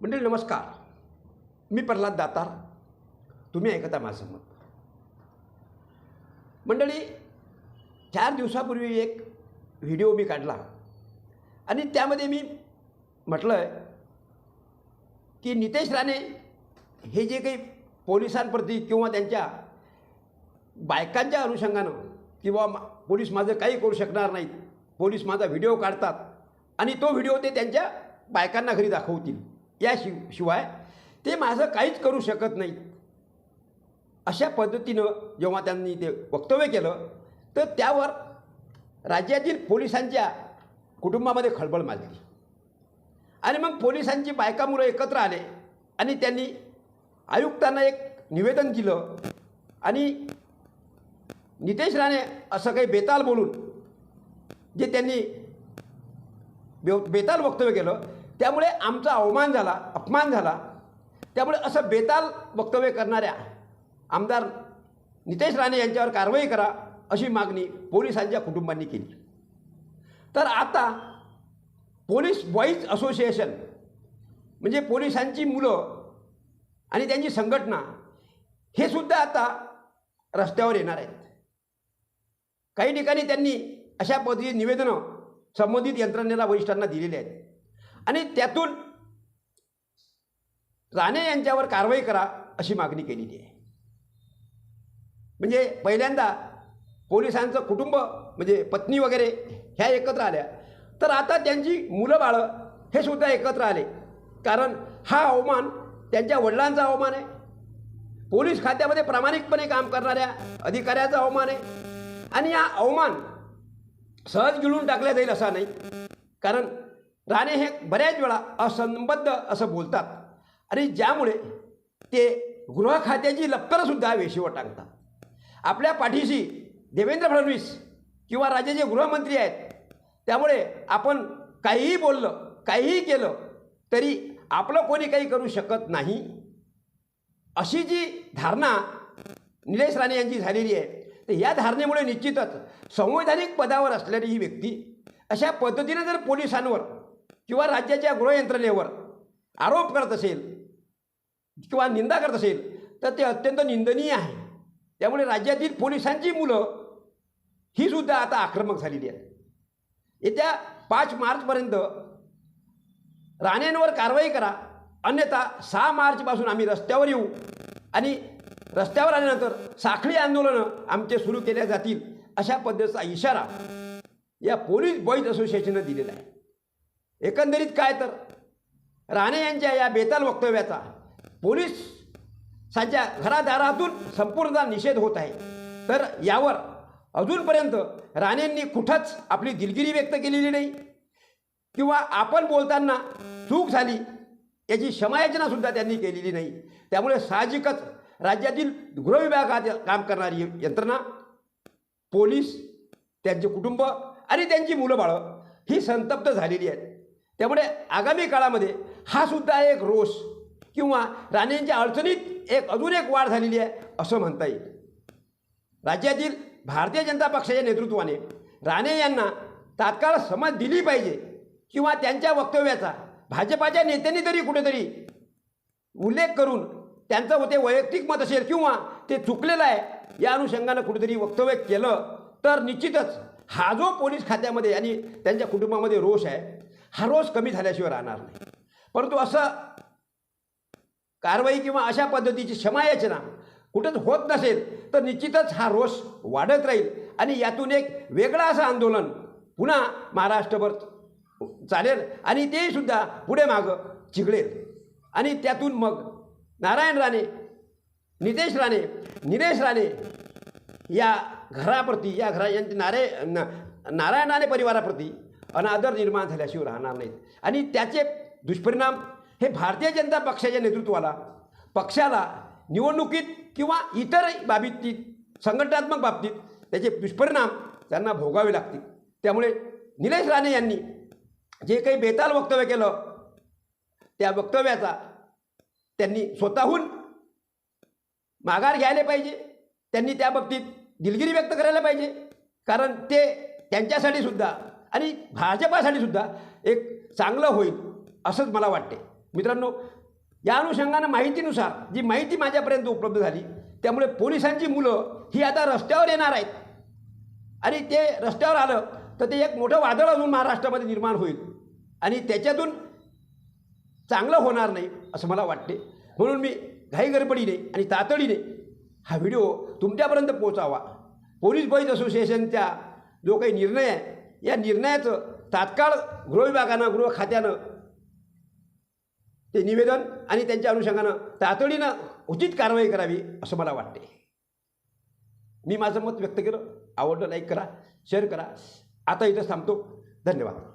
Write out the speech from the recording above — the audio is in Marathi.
मंडळी नमस्कार. मी प्रल्हाद दातार. तुम्ही ऐकता माझं मत. मंडळी चार दिवसापूर्वी एक व्हिडिओ मी काढला. आणि त्यामध्ये मी म्हटलं आहे की नितेश राणे हे जे काही पोलिसांप्रती किंवा त्यांच्या बायकांच्या अनुषंगानं किंवा मा- पोलीस माझं काही करू शकणार नाहीत पोलीस माझा व्हिडिओ काढतात आणि तो व्हिडिओ ते त्यांच्या बायकांना घरी दाखवतील. या शि शिवाय ते माझं काहीच करू शकत नाही. अशा पद्धतीनं जेव्हा त्यांनी ते वक्तव्य केलं तर त्यावर राज्यातील पोलिसांच्या कुटुंबामध्ये खळबळ माजली. आणि मग पोलिसांची बायका मुलं एकत्र आले आणि त्यांनी आयुक्तांना एक निवेदन दिलं आणि नितेश राणे असं काही बेताल बोलून जे त्यांनी बे बेताल वक्तव्य केलं त्यामुळे आमचा अवमान झाला अपमान झाला. त्यामुळे असं बेताल वक्तव्य करणाऱ्या आमदार नितेश राणे यांच्यावर कारवाई करा अशी मागणी पोलिसांच्या कुटुंबांनी केली. तर आता पोलीस बॉईज असोसिएशन म्हणजे पोलिसांची मुलं आणि त्यांची संघटना हे सुद्धा आता रस्त्यावर येणार आहेत. काही ठिकाणी त्यांनी अशा पद्धतीची निवेदनं संबंधित यंत्रणेला वरिष्ठांना दिलेली आहेत. आणि त्यातून राणे यांच्यावर कारवाई करा अशी मागणी केलेली आहे. म्हणजे पहिल्यांदा पोलिसांचं कुटुंब म्हणजे पत्नी वगैरे ह्या एकत्र आल्या. तर आता त्यांची मुलं बाळं हे सुद्धा एकत्र आले. कारण हा अवमान त्यांच्या वडिलांचा अवमान आहे. पोलीस खात्यामध्ये प्रामाणिकपणे काम करणाऱ्या अधिकाऱ्याचा अवमान आहे. आणि हा अवमान सहज गिळून टाकल्या जाईल असा नाही. कारण राणे हे बऱ्याच वेळा असंबद्ध असं बोलतात. आणि ज्यामुळे ते गृह खात्याची वेशीवर टाकतात. आपल्या पाठीशी देवेंद्र फडणवीस किंवा राज्याचे गृहमंत्री आहेत. त्यामुळे आपण काहीही बोललं काहीही केलं तरी आपलं कोणी काही करू शकत नाही. अशी जी धारणा निलेश राणे यांची झालेली आहे तर या धारणेमुळे निश्चितच संवैधानिक पदावर असलेली ही व्यक्ती अशा पद्धतीने जर पोलिसांवर किंवा राज्याच्या गृहयंत्रणेवर आरोप करत असेल किंवा निंदा करत असेल तर ते अत्यंत निंदनीय आहे. त्यामुळे राज्यातील पोलिसांची मुलं ही सुद्धा आता आक्रमक झालेली आहेत. येत्या पाच मार्चपर्यंत राणेंवर कारवाई करा. अन्यथा सहा मार्चपासून आम्ही रस्त्यावर येऊ आणि रस्त्यावर आल्यानंतर साखळी आंदोलनं आमचे सुरू केल्या जातील अशा पद्धतीचा इशारा या पोलीस बॉईज असोसिएशननं दिलेला आहे. एकंदरीत काय तर? राणे यांच्या या बेताल वक्तव्याचा पोलीसांच्या घरादारातून संपूर्ण निषेध होत आहे. तर यावर अजूनपर्यंत राणेंनी कुठंच आपली दिलगिरी व्यक्त केलेली नाही. किंवा आपण बोलताना चूक झाली याची क्षमायाचनासुद्धा त्यांनी केलेली नाही. त्यामुळे साहजिकच राज्यातील गृहविभागात काम करणारी यंत्रणा पोलीस त्यांचे कुटुंब आणि त्यांची मुलं बाळं ही संतप्त झालेली आहेत. त्यामुळे आगामी काळामध्ये हा सुद्धा एक रोष किंवा राणेंच्या अडचणीत एक अजून एक वाढ झालेली आहे असं म्हणता येईल. राज्यातील भारतीय जनता पक्षाच्या नेतृत्वाने राणे यांना तात्काळ समज दिली पाहिजे किंवा त्यांच्या वक्तव्याचा भाजपाच्या नेत्यांनी तरी कुठेतरी उल्लेख करून त्यांचं होते वैयक्तिक मत असेल किंवा ते चुकलेलं आहे या अनुषंगानं कुठेतरी वक्तव्य केलं तर निश्चितच हा जो पोलीस खात्यामध्ये आणि त्यांच्या कुटुंबामध्ये रोष आहे हा रोज कमी झाल्याशिवाय राहणार नाही. परंतु असं कारवाई किंवा अशा पद्धतीची क्षमायाचना कुठंच होत नसेल तर निश्चितच हा रोष वाढत राहील. आणि यातून एक वेगळं असं आंदोलन पुन्हा महाराष्ट्रभर चालेल आणि ते सुद्धा पुढे मागं चिघळेल आणि त्यातून मग नारायण राणे नितेश राणे निलेश राणे या घराप्रती या घरा यांच्या नारे न- नारायण राणे परिवाराप्रती अनादर निर्माण झाल्याशिवाय राहणार नाहीत. आणि त्याचे दुष्परिणाम हे भारतीय जनता पक्षाच्या नेतृत्वाला पक्षाला निवडणुकीत किंवा इतरही बाबतीत संघटनात्मक बाबतीत त्याचे दुष्परिणाम त्यांना भोगावे लागतील. त्यामुळे निलेश राणे यांनी जे काही बेताल वक्तव्य केलं त्या वक्तव्याचा त्यांनी स्वतःहून माघार घ्यायला पाहिजे. त्यांनी त्या बाबतीत दिलगिरी व्यक्त करायला पाहिजे. कारण ते त्यांच्यासाठी सुद्धा आणि भाजपासाठी सुद्धा एक चांगलं होईल असंच मला वाटते मित्रांनो या अनुषंगानं माहितीनुसार जी माहिती माझ्यापर्यंत उपलब्ध झाली त्यामुळे पोलिसांची मुलं ही आता रस्त्यावर येणार आहेत. आणि ते रस्त्यावर आलं तर ते एक मोठं वादळ अजून महाराष्ट्रामध्ये निर्माण होईल. आणि त्याच्यातून चांगलं होणार नाही असं मला वाटते म्हणून मी घाईगडबडीने आणि तातडीने हा व्हिडिओ तुमच्यापर्यंत पोचावा पोलीस बॉईज असोसिएशनचा जो काही निर्णय आहे या निर्णयाचं तात्काळ गृहविभागानं गृह खात्यानं ते निवेदन आणि त्यांच्या अनुषंगानं तातडीनं उचित कारवाई करावी असं मला वाटते. मी माझं मत व्यक्त केलं. आवडलं लाईक करा शेअर करा. आता इथं थांबतो. धन्यवाद.